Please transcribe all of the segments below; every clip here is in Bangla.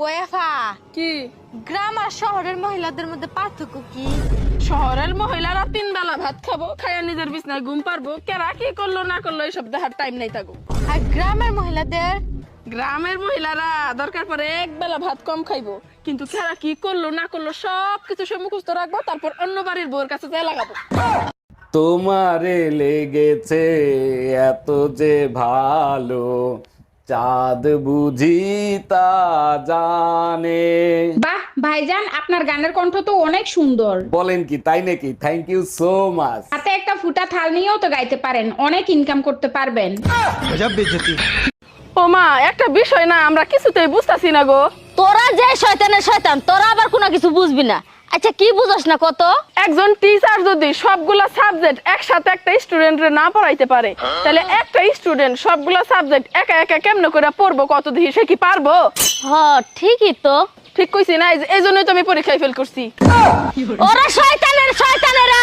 ওয়েফা কি? গ্রাম আর শহরের মহিলাদের মধ্যে পার্থক্য কি? শহরের মহিলারা তিন বেলা ভাত খাব খাইয়া নিজের বিছনায় ঘুম পারব কেরা কি করল না করল এইসব দেখার টাইম নাই থাকো আর গ্রামের মহিলাদের? গ্রামের মহিলারা দরকার পরে এক বেলা ভাত কম খাইবো কিন্তু কেরা কি করল না করল সব কিছু সে মুখস্থ রাখব তারপর অন্য বাড়ির বউর কাছে যাই লাগাবো। তোমারে লেগেছে এত যে ভালো চাঁদ বুঝি তা জানে। বাহ ভাইজান আপনার গানের কণ্ঠ তো অনেক সুন্দর। বলেন কি তাই নাকি? থ্যাংক ইউ সো মাচ হাতে একটা ফুটা থাল নিয়েও তো গাইতে পারেন অনেক ইনকাম করতে পারবেন। ও মা একটা বিষয় না আমরা কিছুতেই বুঝতাছি না গো। তোরা যে শয়তানের শয়তান তোরা আবার কোনো কিছু বুঝবি না। আচ্ছা কি বুঝাস না কত? একজন টিচার যদি সবগুলা সাবজেক্ট একসাথে একটা স্টুডেন্টরে না পড়াইতে পারে তাহলে একটা স্টুডেন্ট সবগুলা সাবজেক্ট একা একা কেমনে করে পড়ব? কত দিয়ে সে কি পারব? হ ঠিকই তো। ঠিক কইছি না এই- এই জন্যই তো আমি পরীক্ষায় ফেল করছি। ওরা শয়তানের শয়তানেরা!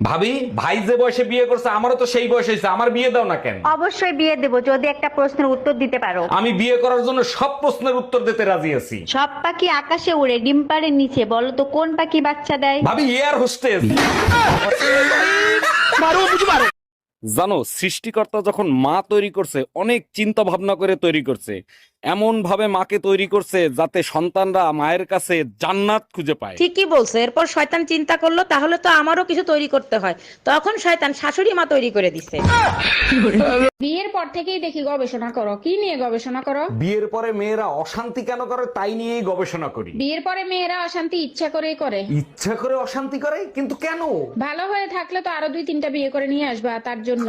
ভাবি ভাই যে বয়সে বিয়ে করছে আমারও তো সেই বয়স হয়েছে আমার বিয়ে দাও না কেন? অবশ্যই বিয়ে দেব যদি একটা প্রশ্নের উত্তর দিতে পারো। আমি বিয়ে করার জন্য সব প্রশ্নের উত্তর দিতে রাজি আছি। সব পাখি আকাশে উড়ে ডিম পাড়ের নিচে বলো তো কোন পাখি বাচ্চা দেয়? ভাবি এয়ার হোস্টেস জানো সৃষ্টিকর্তা যখন মা তৈরি করছে অনেক চিন্তা ভাবনা করে তৈরি করছে। এমন ভাবে মাকে তৈরি করছে যাতে সন্তানরা মায়ের কাছে জান্নাত খুঁজে পায়। ঠিকই বলছে এরপর শয়তান চিন্তা করল তাহলে তো আমারও কিছু তৈরি করতে হয়। তখন শয়তান শাশুড়ি মা তৈরি করে দিছে। বিয়ের পর থেকেই দেখি গবেষণা করো কি নিয়ে গবেষণা করো? বিয়ের পরে মেয়েরা অশান্তি কেন করে তাই নিয়েই গবেষণা করি। বিয়ের পরে মেয়েরা অশান্তি ইচ্ছা করেই করে। ইচ্ছা করে অশান্তি করে? কিন্তু কেন? ভালো হয়ে থাকলে তো আরও দুই তিনটা বিয়ে করে নিয়ে আসবা তার জন্য।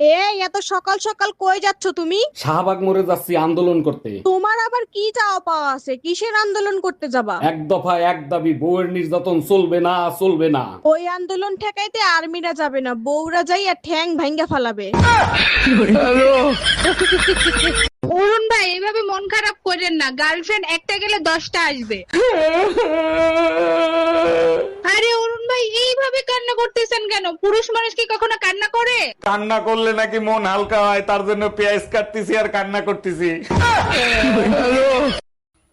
এই এত সকাল সকাল কই যাচ্ছ তুমি? শাহবাগ মোড়ে যাচ্ছি আন্দোলন করতে। তোমার আবার কি চাওয়া পাওয়া আছে? কিসের আন্দোলন করতে যাবা? এক দফা এক দাবি বউয়ের নির্যাতন চলবে না চলবে না। ওই আন্দোলন ঠেকাইতে আর্মিরা যাবে না বউরা যাই আর ঠ্যাং ভাঙ্গা ফালাবে। অরুণ ভাই এভাবে মন খারাপ করেন না। গার্লফ্রেন্ড একটা গেলে দশটা আসবে। আরে অরুণ ভাই এইভাবে কান্না করতেছেন কেন? পুরুষ মানুষ কি কখনো কান্না করে? কান্না করলে নাকি মন হালকা হয় তার জন্য পেঁয়াজ কাটতেছি আর কান্না করতেছি।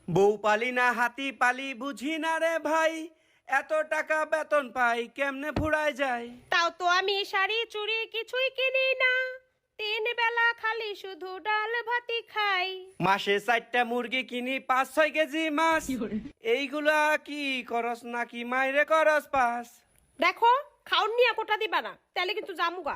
বউ পালি না হাতি পালি বুঝি না রে ভাই। এত টাকা বেতন পাই কেমনে ফুরায় যায়? তাও তো আমি শাড়ি চুড়ি কিছুই কিনি না। তিন বেলা খালি শুধু ডাল ভাতি খাই। মাসে চারটা মুরগি কিনি পাঁচ ছয় কেজি মাছ। এইগুলা কি করস নাকি মাইরে করস পাস? দেখো খাওন নিয়ে কোটা দিবা না তাহলে কিন্তু জামুগা।